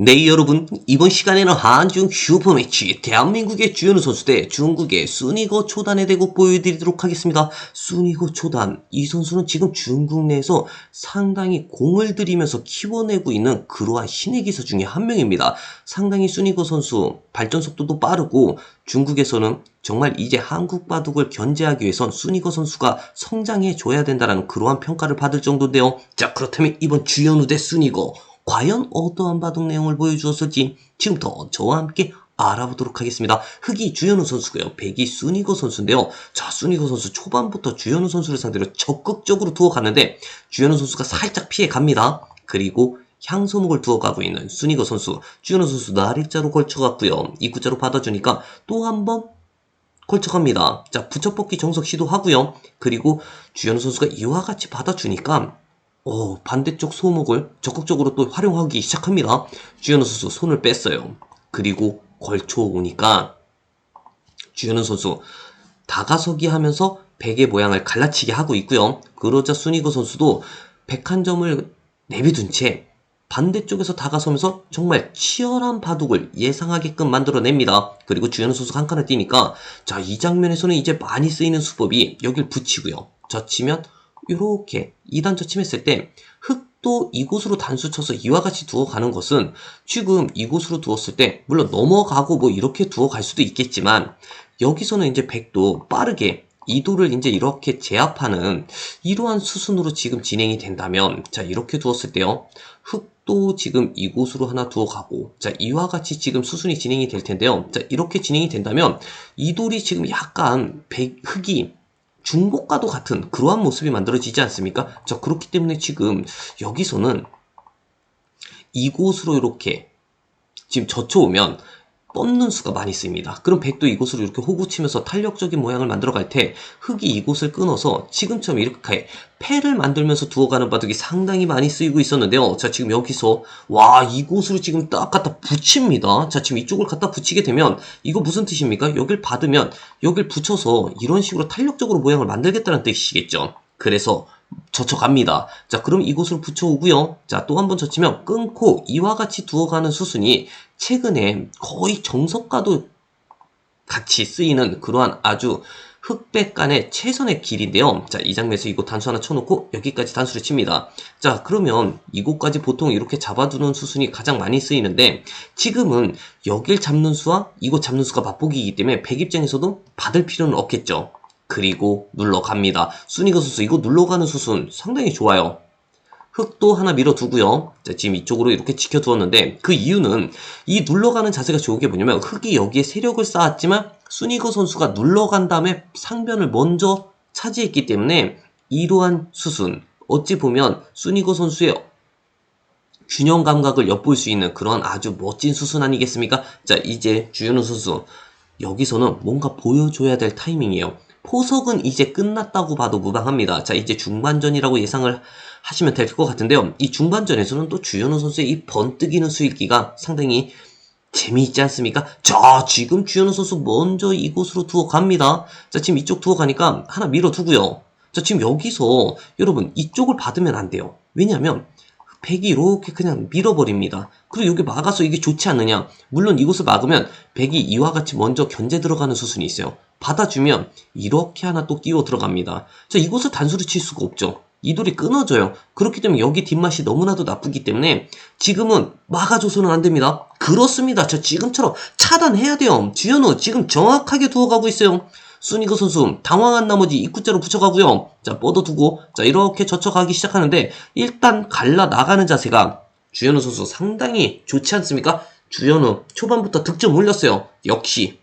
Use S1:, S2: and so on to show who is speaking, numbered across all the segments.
S1: 네 여러분 이번 시간에는 한중 슈퍼매치 대한민국의 주연우 선수 대 중국의 순이거 초단의 대국 보여드리도록 하겠습니다. 순이거 초단 이 선수는 지금 중국 내에서 상당히 공을 들이면서 키워내고 있는 그러한 신의 기사 중에 한 명입니다. 상당히 순이거 선수 발전 속도도 빠르고 중국에서는 정말 이제 한국 바둑을 견제하기 위해선 순이거 선수가 성장해 줘야 된다는 그러한 평가를 받을 정도인데요. 자 그렇다면 이번 주연우 대 순이거 과연 어떠한 바둑 내용을 보여주었을지 지금부터 저와 함께 알아보도록 하겠습니다. 흑이 주현우 선수고요. 백이 순이거 선수인데요. 자, 순이거 선수 초반부터 주현우 선수를 상대로 적극적으로 두어갔는데 주현우 선수가 살짝 피해 갑니다. 그리고 향소목을 두어 가고 있는 순이거 선수, 주현우 선수 나일자로 걸쳐갔고요. 입구자로 받아주니까 또 한번 걸쳐갑니다. 자, 붙여뻗기 정석 시도하고요. 그리고 주현우 선수가 이와 같이 받아주니까 어, 반대쪽 소목을 적극적으로 또 활용하기 시작합니다. 주현우 선수 손을 뺐어요. 그리고 걸쳐오니까 주현우 선수 다가서기 하면서 베개 모양을 갈라치게 하고 있고요. 그러자 순이거 선수도 101점을 내비둔 채 반대쪽에서 다가서면서 정말 치열한 바둑을 예상하게끔 만들어냅니다. 그리고 주현우 선수가 한 칸을 뛰니까 자 이 장면에서는 이제 많이 쓰이는 수법이 여길 붙이고요. 젖히면 이렇게 2단 저침했을 때 흙도 이곳으로 단수 쳐서 이와 같이 두어 가는 것은 지금 이곳으로 두었을 때 물론 넘어가고 뭐 이렇게 두어 갈 수도 있겠지만 여기서는 이제 백도 빠르게 이도를 이제 이렇게 제압하는 이러한 수순으로 지금 진행이 된다면 자 이렇게 두었을 때요. 흙도 지금 이곳으로 하나 두어 가고 자 이와 같이 지금 수순이 진행이 될 텐데요. 자 이렇게 진행이 된다면 이돌이 지금 약간 백, 흙이 중복과도 같은 그러한 모습이 만들어지지 않습니까? 자, 그렇기 때문에 지금 여기서는 이곳으로 이렇게 지금 젖혀오면 뻗는 수가 많이 쓰입니다. 그럼 백도 이곳으로 이렇게 호구치면서 탄력적인 모양을 만들어 갈 때 흙이 이곳을 끊어서 지금처럼 이렇게 패를 만들면서 두어가는 바둑이 상당히 많이 쓰이고 있었는데요. 자 지금 여기서 와 이곳으로 지금 딱 갖다 붙입니다. 자 지금 이쪽을 갖다 붙이게 되면 이거 무슨 뜻입니까? 여길 받으면 여길 붙여서 이런 식으로 탄력적으로 모양을 만들겠다는 뜻이겠죠. 그래서 젖혀갑니다. 자, 그럼 이곳으로 붙여오고요. 자, 또 한 번 젖히면 끊고 이와 같이 두어가는 수순이 최근에 거의 정석과도 같이 쓰이는 그러한 아주 흑백 간의 최선의 길인데요. 자, 이 장면에서 이곳 단수 하나 쳐놓고 여기까지 단수를 칩니다. 자, 그러면 이곳까지 보통 이렇게 잡아두는 수순이 가장 많이 쓰이는데 지금은 여길 잡는 수와 이곳 잡는 수가 맛보기이기 때문에 백 입장에서도 받을 필요는 없겠죠. 그리고 눌러갑니다. 순이거 선수 이거 눌러가는 수순 상당히 좋아요. 흙도 하나 밀어두고요. 자, 지금 이쪽으로 이렇게 지켜두었는데 그 이유는 이 눌러가는 자세가 좋은 게 뭐냐면 흙이 여기에 세력을 쌓았지만 순이거 선수가 눌러간 다음에 상변을 먼저 차지했기 때문에 이러한 수순 어찌 보면 순이거 선수의 균형 감각을 엿볼 수 있는 그런 아주 멋진 수순 아니겠습니까? 자 이제 주현우 선수 여기서는 뭔가 보여줘야 될 타이밍이에요. 포석은 이제 끝났다고 봐도 무방합니다. 자, 이제 중반전이라고 예상을 하시면 될 것 같은데요. 이 중반전에서는 또 주현우 선수의 이 번뜩이는 수익기가 상당히 재미있지 않습니까? 자, 지금 주현우 선수 먼저 이곳으로 두어 갑니다. 자, 지금 이쪽 두어 가니까 하나 밀어 두고요. 자, 지금 여기서 여러분 이쪽을 받으면 안 돼요. 왜냐면 백이 이렇게 그냥 밀어버립니다. 그리고 여기 막아서 이게 좋지 않느냐? 물론 이곳을 막으면 백이 이와 같이 먼저 견제 들어가는 수순이 있어요. 받아주면 이렇게 하나 또 끼워 들어갑니다. 자, 이곳을 단수로 칠 수가 없죠. 이 돌이 끊어져요. 그렇기 때문에 여기 뒷맛이 너무나도 나쁘기 때문에 지금은 막아줘서는 안 됩니다. 그렇습니다. 저 지금처럼 차단해야 돼요. 주현우 지금 정확하게 두어가고 있어요. 순이거 선수 당황한 나머지 입구자로 붙여가고요. 자 뻗어두고 자 이렇게 젖혀가기 시작하는데 일단 갈라 나가는 자세가 주현우 선수 상당히 좋지 않습니까? 주현우 초반부터 득점 올렸어요. 역시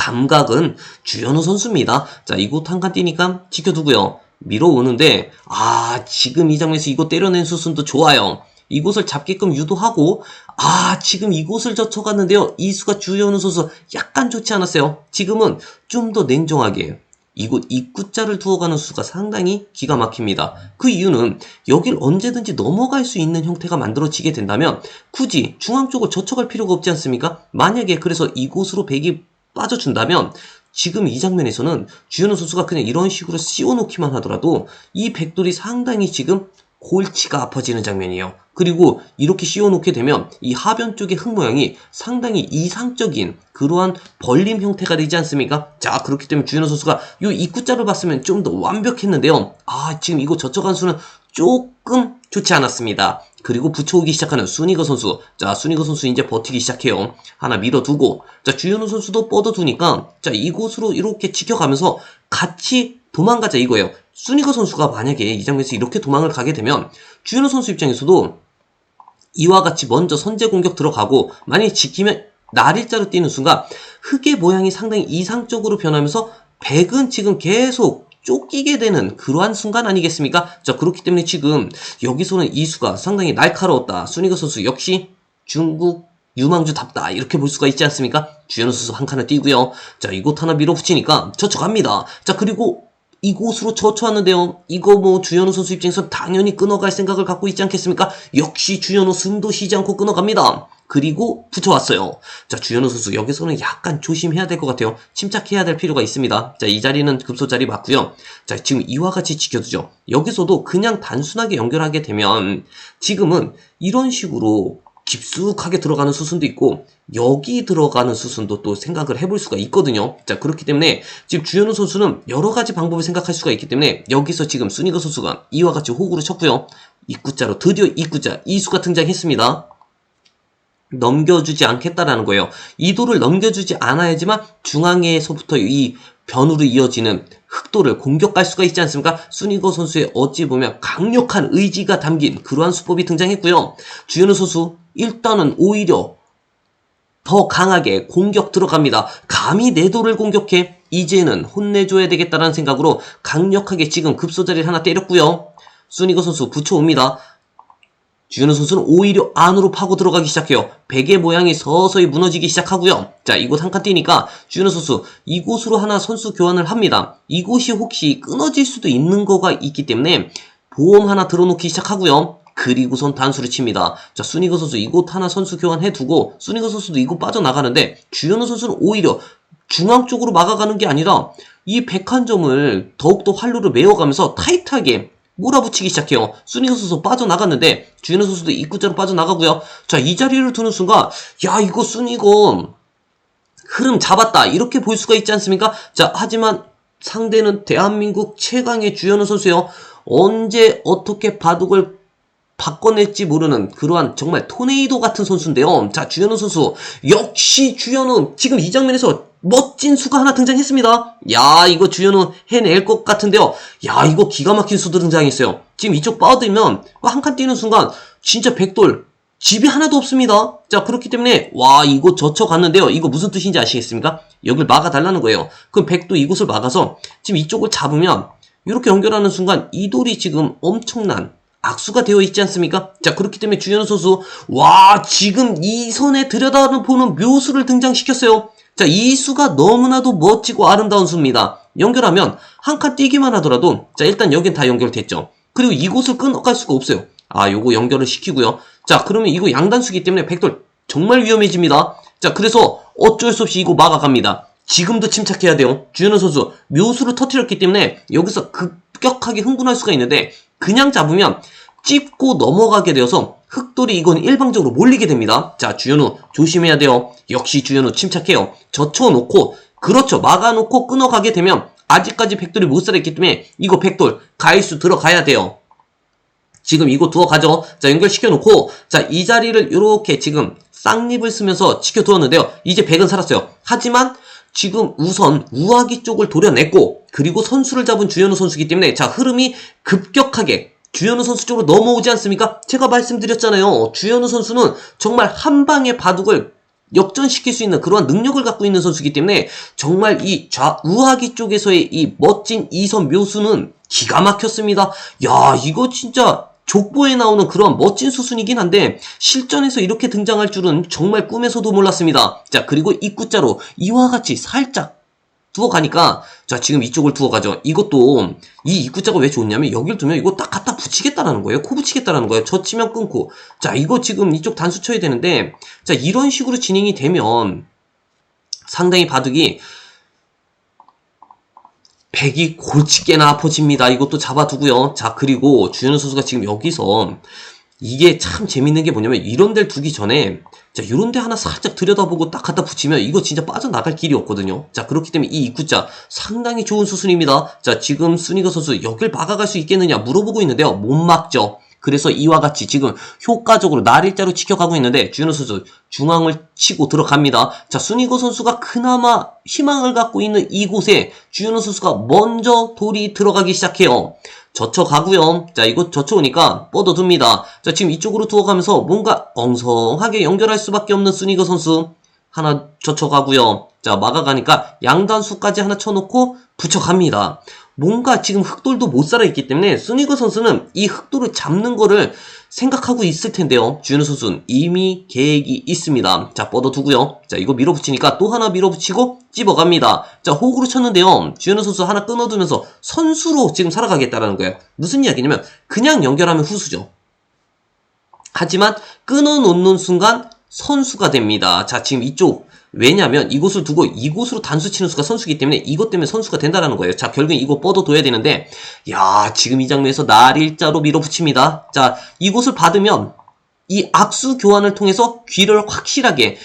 S1: 감각은 주현우 선수입니다. 자 이곳 한 칸 뛰니까 지켜두고요. 밀어오는데 아 지금 이 장면에서 이거 때려낸 수순도 좋아요. 이곳을 잡게끔 유도하고 아 지금 이곳을 젖혀갔는데요. 이수가 주현우 선수 약간 좋지 않았어요. 지금은 좀 더 냉정하게 이곳 입구자를 두어가는 수가 상당히 기가 막힙니다. 그 이유는 여길 언제든지 넘어갈 수 있는 형태가 만들어지게 된다면 굳이 중앙 쪽을 젖혀갈 필요가 없지 않습니까? 만약에 그래서 이곳으로 백이 빠져준다면 지금 이 장면에서는 주현우 선수가 그냥 이런 식으로 씌워놓기만 하더라도 이 백돌이 상당히 지금 골치가 아파지는 장면이에요. 그리고 이렇게 씌워놓게 되면 이 하변 쪽의 흙 모양이 상당히 이상적인 그러한 벌림 형태가 되지 않습니까? 자 그렇기 때문에 주현우 선수가 이 입구자를 봤으면 좀 더 완벽했는데요. 아 지금 이거 저쪽 한 수는 조금 좋지 않았습니다. 그리고 붙여오기 시작하는 순이거 선수. 자, 순이거 선수 이제 버티기 시작해요. 하나 밀어두고. 자, 주현우 선수도 뻗어두니까, 자, 이곳으로 이렇게 지켜가면서 같이 도망가자 이거예요. 순이거 선수가 만약에 이 장면에서 이렇게 도망을 가게 되면, 주현우 선수 입장에서도 이와 같이 먼저 선제 공격 들어가고, 만약에 지키면 날일자로 뛰는 순간, 흙의 모양이 상당히 이상적으로 변하면서, 백은 지금 계속 쫓기게 되는 그러한 순간 아니겠습니까? 자, 그렇기 때문에 지금 여기서는 이 수가 상당히 날카로웠다. 순이거 선수 역시 중국 유망주답다. 이렇게 볼 수가 있지 않습니까? 주현우 선수 한 칸을 띄고요. 자, 이곳 하나 밀어붙이니까 저쳐갑니다. 자, 그리고 이곳으로 저쳐왔는데요. 이거 뭐 주현우 선수 입장에서 당연히 끊어갈 생각을 갖고 있지 않겠습니까? 역시 주현우 숨도 쉬지 않고 끊어갑니다. 그리고 붙여왔어요. 자, 주현우 선수 여기서는 약간 조심해야 될 것 같아요. 침착해야 될 필요가 있습니다. 자, 이 자리는 급소 자리 맞고요. 자, 지금 이와 같이 지켜두죠. 여기서도 그냥 단순하게 연결하게 되면 지금은 이런 식으로 깊숙하게 들어가는 수순도 있고 여기 들어가는 수순도 또 생각을 해볼 수가 있거든요. 자 그렇기 때문에 지금 주현우 선수는 여러 가지 방법을 생각할 수가 있기 때문에 여기서 지금 순이거 선수가 이와 같이 호구를 쳤고요. 입구자로 드디어 입구자 이수가 등장했습니다. 넘겨주지 않겠다라는 거예요. 이 도를 넘겨주지 않아야지만 중앙에서부터 이 변으로 이어지는 흑도를 공격할 수가 있지 않습니까? 순이거 선수의 어찌 보면 강력한 의지가 담긴 그러한 수법이 등장했고요. 주현우 선수 일단은 오히려 더 강하게 공격 들어갑니다. 감히 내도를 공격해 이제는 혼내줘야 되겠다는 생각으로 강력하게 지금 급소자리를 하나 때렸고요. 순이거 선수 붙여옵니다. 주현우 선수는 오히려 안으로 파고 들어가기 시작해요. 베개 모양이 서서히 무너지기 시작하고요. 자, 이곳 한 칸 뛰니까 주현우 선수 이곳으로 하나 선수 교환을 합니다. 이곳이 혹시 끊어질 수도 있는 거가 있기 때문에 보험 하나 들어놓기 시작하고요. 그리고선 단수를 칩니다. 자, 순이거 선수 이곳 하나 선수 교환해 두고 순이거 선수도 이곳 빠져나가는데 주현우 선수는 오히려 중앙 쪽으로 막아가는 게 아니라 이 백한점을 더욱더 활로를 메워가면서 타이트하게 몰아붙이기 시작해요. 순이거 선수 빠져나갔는데 주현우 선수도 입구자로 빠져나가고요. 자, 이 자리를 두는 순간 야, 이거 순이거 흐름 잡았다. 이렇게 볼 수가 있지 않습니까? 자, 하지만 상대는 대한민국 최강의 주현우 선수예요. 언제 어떻게 바둑을 바꿔낼지 모르는 그러한 정말 토네이도 같은 선수인데요. 자, 주현우 선수. 역시 주현우. 지금 이 장면에서 멋진 수가 하나 등장했습니다. 야, 이거 주현우 해낼 것 같은데요. 야, 이거 기가 막힌 수도 등장했어요. 지금 이쪽 빠져들면 한 칸 뛰는 순간 진짜 백돌 집이 하나도 없습니다. 자, 그렇기 때문에 와, 이거 젖혀 갔는데요. 이거 무슨 뜻인지 아시겠습니까? 여길 막아 달라는 거예요. 그럼 백도 이곳을 막아서 지금 이쪽을 잡으면 이렇게 연결하는 순간 이 돌이 지금 엄청난 악수가 되어 있지 않습니까? 자, 그렇기 때문에 주현우 선수, 와, 지금 이 선에 들여다보는 묘수를 등장시켰어요. 자, 이 수가 너무나도 멋지고 아름다운 수입니다. 연결하면 한 칸 뛰기만 하더라도, 자, 일단 여긴 다 연결됐죠. 그리고 이곳을 끊어갈 수가 없어요. 아, 요거 연결을 시키고요. 자, 그러면 이거 양단수기 때문에 백돌 정말 위험해집니다. 자, 그래서 어쩔 수 없이 이거 막아갑니다. 지금도 침착해야 돼요. 주현우 선수 묘수를 터뜨렸기 때문에 여기서 급격하게 흥분할 수가 있는데 그냥 잡으면 찝고 넘어가게 되어서 흑돌이 이건 일방적으로 몰리게 됩니다. 자, 주현우 조심해야 돼요. 역시 주현우 침착해요. 젖혀놓고 그렇죠. 막아놓고 끊어가게 되면 아직까지 백돌이 못 살았기 때문에 이거 백돌 가이수 들어가야 돼요. 지금 이거 두어 가죠. 자, 연결시켜놓고, 자, 이 자리를 이렇게 지금 쌍립을 쓰면서 지켜두었는데요. 이제 백은 살았어요. 하지만 지금 우선 우아기 쪽을 도려냈고, 그리고 선수를 잡은 주현우 선수이기 때문에, 자, 흐름이 급격하게 주현우 선수 쪽으로 넘어오지 않습니까? 제가 말씀드렸잖아요. 주현우 선수는 정말 한 방의 바둑을 역전시킬 수 있는 그러한 능력을 갖고 있는 선수이기 때문에 정말 이 좌, 우하기 쪽에서의 이 멋진 이선 묘수는 기가 막혔습니다. 야, 이거 진짜 족보에 나오는 그런 멋진 수순이긴 한데 실전에서 이렇게 등장할 줄은 정말 꿈에서도 몰랐습니다. 자, 그리고 입구자로 이와 같이 살짝 두어 가니까 자 지금 이쪽을 두어 가죠. 이것도 이 입구자가 왜 좋냐면 여기를 두면 이거 딱 갖다 붙이겠다라는 거예요. 코 붙이겠다라는 거예요. 젖히면 끊고. 자 이거 지금 이쪽 단수 쳐야 되는데 자 이런 식으로 진행이 되면 상당히 바둑이 백이 골치게나 아파집니다. 이것도 잡아두고요. 자, 그리고 주현우 선수가 지금 여기서 이게 참 재밌는 게 뭐냐면 이런 데를 두기 전에 자, 이런 데 하나 살짝 들여다보고 딱 갖다 붙이면 이거 진짜 빠져나갈 길이 없거든요. 자, 그렇기 때문에 이 입구자 상당히 좋은 수순입니다. 자, 지금 순이거 선수 여길 막아갈 수 있겠느냐 물어보고 있는데요. 못 막죠. 그래서 이와 같이 지금 효과적으로 날일자로 지켜가고 있는데 주현우 선수 중앙을 치고 들어갑니다. 자, 순이거 선수가 그나마 희망을 갖고 있는 이곳에 주현우 선수가 먼저 돌이 들어가기 시작해요. 젖혀가고요. 자, 이거 젖혀오니까 뻗어둡니다. 자, 지금 이쪽으로 두어가면서 뭔가 엉성하게 연결할 수밖에 없는 순이거 선수. 하나 젖혀가고요. 자, 막아가니까 양단수까지 하나 쳐놓고 붙여갑니다. 뭔가 지금 흑돌도 못 살아있기 때문에 순이거 선수는 이 흑돌을 잡는 거를 생각하고 있을 텐데요. 주현우 선수는 이미 계획이 있습니다. 자, 뻗어두고요. 자, 이거 밀어붙이니까 또 하나 밀어붙이고 찝어갑니다. 자, 호구로 쳤는데요. 주현우 선수 하나 끊어두면서 선수로 지금 살아가겠다라는 거예요. 무슨 이야기냐면 그냥 연결하면 후수죠. 하지만 끊어놓는 순간 선수가 됩니다. 자, 지금 이쪽 왜냐하면 이곳을 두고 이곳으로 단수 치는 수가 선수기 때문에 이것 때문에 선수가 된다라는 거예요. 자, 결국엔 이거 뻗어둬야 되는데 야, 지금 이 장면에서 날 일자로 밀어붙입니다. 자, 이곳을 받으면 이 악수 교환을 통해서 귀를 확실하게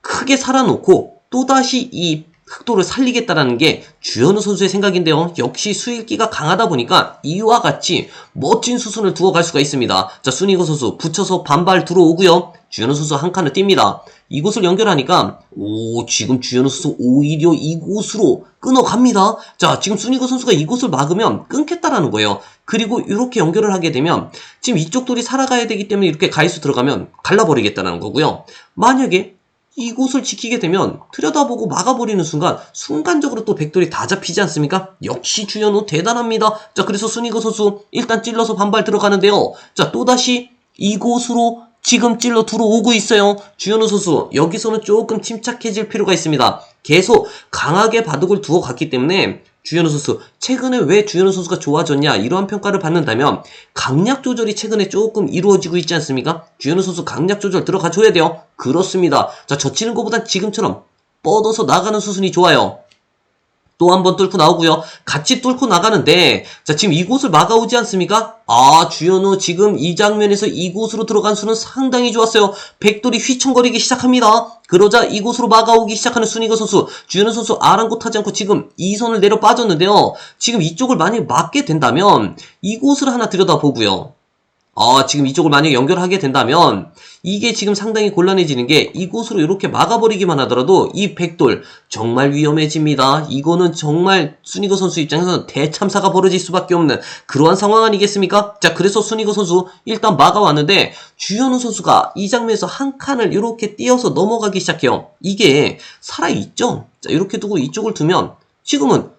S1: 크게 살아놓고 또다시 이 흑도를 살리겠다라는 게 주현우 선수의 생각인데요. 역시 수일기가 강하다 보니까 이와 같이 멋진 수순을 두어 갈 수가 있습니다. 자, 순이거 선수 붙여서 반발 들어오고요. 주현우 선수 한 칸을 띱니다. 이곳을 연결하니까 오 지금 주현우 선수 오히려 이곳으로 끊어갑니다. 자 지금 순이거 선수가 이곳을 막으면 끊겠다라는 거예요. 그리고 이렇게 연결을 하게 되면 지금 이쪽 돌이 살아가야 되기 때문에 이렇게 가이수 들어가면 갈라버리겠다는 거고요. 만약에 이곳을 지키게 되면 들여다보고 막아버리는 순간 순간적으로 또 백돌이 다 잡히지 않습니까? 역시 주현우 대단합니다. 자 그래서 순이거 선수 일단 찔러서 반발 들어가는데요. 자 또다시 이곳으로 지금 찔러 들어오고 있어요. 주현우 선수 여기서는 조금 침착해질 필요가 있습니다. 계속 강하게 바둑을 두어 갔기 때문에 주현우 선수 최근에 왜 주현우 선수가 좋아졌냐 이러한 평가를 받는다면 강약 조절이 최근에 조금 이루어지고 있지 않습니까? 주현우 선수 강약 조절 들어가 줘야 돼요. 그렇습니다. 자 젖히는 것보단 지금처럼 뻗어서 나가는 수순이 좋아요. 또 한 번 뚫고 나오고요. 같이 뚫고 나가는데 자 지금 이곳을 막아오지 않습니까? 아 주현우 지금 이 장면에서 이곳으로 들어간 수는 상당히 좋았어요. 백돌이 휘청거리기 시작합니다. 그러자 이곳으로 막아오기 시작하는 순이거 선수 주현우 선수 아랑곳하지 않고 지금 이 선을 내려 빠졌는데요. 지금 이쪽을 만약에 막게 된다면 이곳을 하나 들여다보고요. 아, 지금 이쪽을 만약에 연결하게 된다면 이게 지금 상당히 곤란해지는 게 이곳으로 이렇게 막아버리기만 하더라도 이 백돌 정말 위험해집니다. 이거는 정말 순이거 선수 입장에서는 대참사가 벌어질 수밖에 없는 그러한 상황 아니겠습니까? 자, 그래서 순이거 선수 일단 막아왔는데 주현우 선수가 이 장면에서 한 칸을 이렇게 띄어서 넘어가기 시작해요. 이게 살아있죠? 자, 이렇게 두고 이쪽을 두면 지금은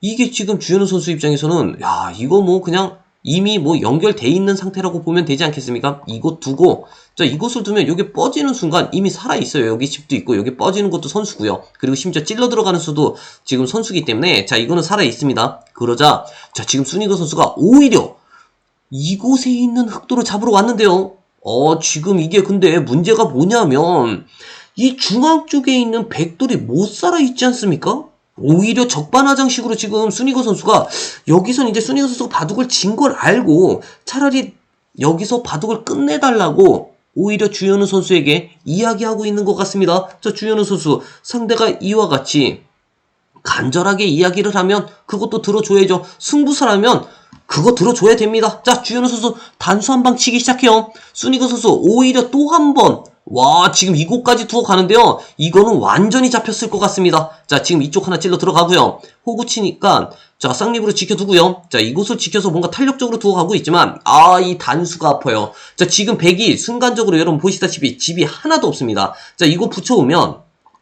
S1: 이게 지금 주현우 선수 입장에서는 야, 이거 뭐 그냥 이미 뭐 연결돼 있는 상태라고 보면 되지 않겠습니까? 이곳 두고 자 이곳을 두면 여기 뻗지는 순간 이미 살아 있어요. 여기 집도 있고 여기 뻗지는 것도 선수고요. 그리고 심지어 찔러 들어가는 수도 지금 선수기 때문에 자 이거는 살아 있습니다. 그러자 자 지금 순이거 선수가 오히려 이곳에 있는 흑도를 잡으러 왔는데요. 어 지금 이게 근데 문제가 뭐냐면 이 중앙 쪽에 있는 백돌이 못 살아 있지 않습니까? 오히려 적반하장식으로 지금 순이거 선수가 여기선 이제 순이거 선수가 바둑을 진 걸 알고 차라리 여기서 바둑을 끝내달라고 오히려 주현우 선수에게 이야기하고 있는 것 같습니다. 자, 주현우 선수 상대가 이와 같이 간절하게 이야기를 하면 그것도 들어줘야죠. 승부사라면 그거 들어줘야 됩니다. 자, 주현우 선수 단수 한 방 치기 시작해요. 순이거 선수 오히려 또 한 번. 와, 지금 이곳까지 두어 가는데요. 이거는 완전히 잡혔을 것 같습니다. 자, 지금 이쪽 하나 찔러 들어가고요. 호구 치니까, 자, 쌍립으로 지켜두고요. 자, 이곳을 지켜서 뭔가 탄력적으로 두어 가고 있지만, 아, 이 단수가 아파요. 자, 지금 백이 순간적으로 여러분 보시다시피 집이 하나도 없습니다. 자, 이거 붙여오면,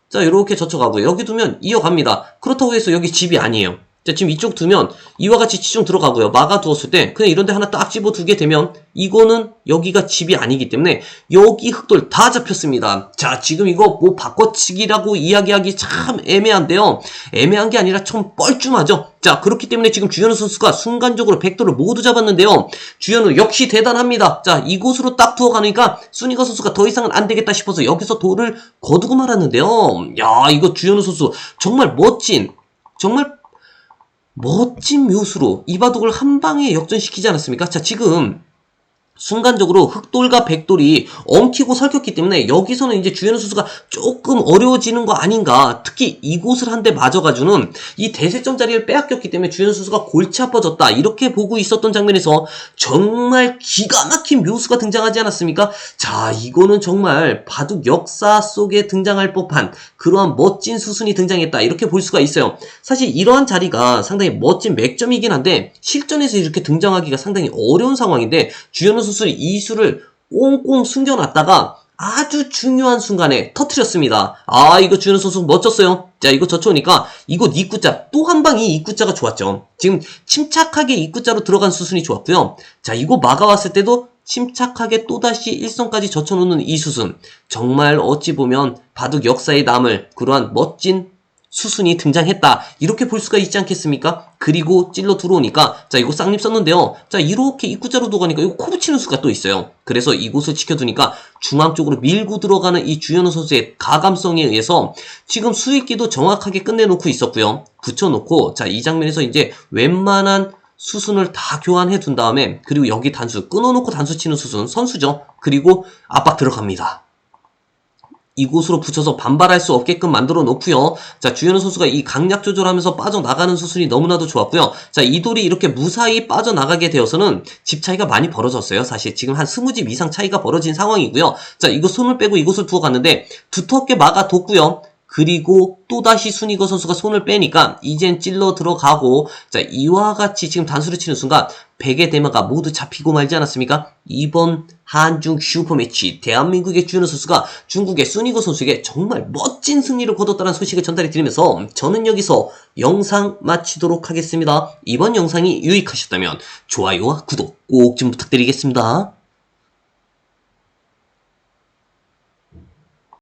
S1: 자, 이렇게 젖혀가고요. 여기 두면 이어갑니다. 그렇다고 해서 여기 집이 아니에요. 자, 지금 이쪽 두면 이와 같이 치중 들어가고요. 막아 두었을 때 그냥 이런 데 하나 딱 집어 두게 되면 이거는 여기가 집이 아니기 때문에 여기 흑돌 다 잡혔습니다. 자, 지금 이거 뭐 바꿔치기라고 이야기하기 참 애매한데요. 애매한 게 아니라 좀 뻘쭘하죠. 자, 그렇기 때문에 지금 주현우 선수가 순간적으로 백돌을 모두 잡았는데요. 주현우 역시 대단합니다. 자, 이곳으로 딱 두어 가니까 순이가 선수가 더 이상은 안 되겠다 싶어서 여기서 돌을 거두고 말았는데요. 야, 이거 주현우 선수 정말 멋진 정말 멋진 묘수로 이바둑을 한 방에 역전시키지 않았습니까? 자, 지금 순간적으로 흑돌과 백돌이 엉키고 설켰기 때문에 여기서는 이제 주현우 선수가 조금 어려워지는 거 아닌가. 특히 이곳을 한 대 맞아가지고는 이 대세점 자리를 빼앗겼기 때문에 주현우 선수가 골치 아파졌다. 이렇게 보고 있었던 장면에서 정말 기가 막힌 묘수가 등장하지 않았습니까? 자, 이거는 정말 바둑 역사 속에 등장할 법한 그러한 멋진 수순이 등장했다. 이렇게 볼 수가 있어요. 사실 이러한 자리가 상당히 멋진 맥점이긴 한데 실전에서 이렇게 등장하기가 상당히 어려운 상황인데 주현우 선 수는 이 수를 꽁꽁 숨겨놨다가 아주 중요한 순간에 터트렸습니다. 아 이거 주현우 선수 멋졌어요. 자 이거 젖혀오니까 이곳 입구자 또 한 방 이 입구자가 좋았죠. 지금 침착하게 입구자로 들어간 수순이 좋았고요. 자 이거 막아왔을 때도 침착하게 또다시 일성까지 젖혀놓는 이 수순 정말 어찌 보면 바둑 역사에 남을 그러한 멋진 수순이 등장했다. 이렇게 볼 수가 있지 않겠습니까? 그리고 찔러 들어오니까 자 이거 쌍립 썼는데요. 자 이렇게 입구자로 들어가니까 이거 코 붙이는 수가 또 있어요. 그래서 이곳을 지켜두니까 중앙 쪽으로 밀고 들어가는 이 주현우 선수의 가감성에 의해서 지금 수익기도 정확하게 끝내놓고 있었고요. 붙여놓고 자 이 장면에서 이제 웬만한 수순을 다 교환해 둔 다음에 그리고 여기 단수 끊어놓고 단수 치는 수순 선수죠. 그리고 압박 들어갑니다. 이곳으로 붙여서 반발할 수 없게끔 만들어 놓고요. 자, 주현우 선수가 이 강약 조절하면서 빠져나가는 수순이 너무나도 좋았고요. 자, 이 돌이 이렇게 무사히 빠져나가게 되어서는 집 차이가 많이 벌어졌어요. 사실 지금 한 20집 이상 차이가 벌어진 상황이고요. 자, 이거 손을 빼고 이곳을 두어 갔는데 두텁게 막아뒀고요. 그리고 또다시 순이거 선수가 손을 빼니까 이젠 찔러 들어가고 자 이와 같이 지금 단수를 치는 순간 백의 대마가 모두 잡히고 말지 않았습니까? 이번 한중 슈퍼매치 대한민국의 주현우 선수가 중국의 순이거 선수에게 정말 멋진 승리를 거뒀다는 소식을 전달해 드리면서 저는 여기서 영상 마치도록 하겠습니다. 이번 영상이 유익하셨다면 좋아요와 구독 꼭 좀 부탁드리겠습니다.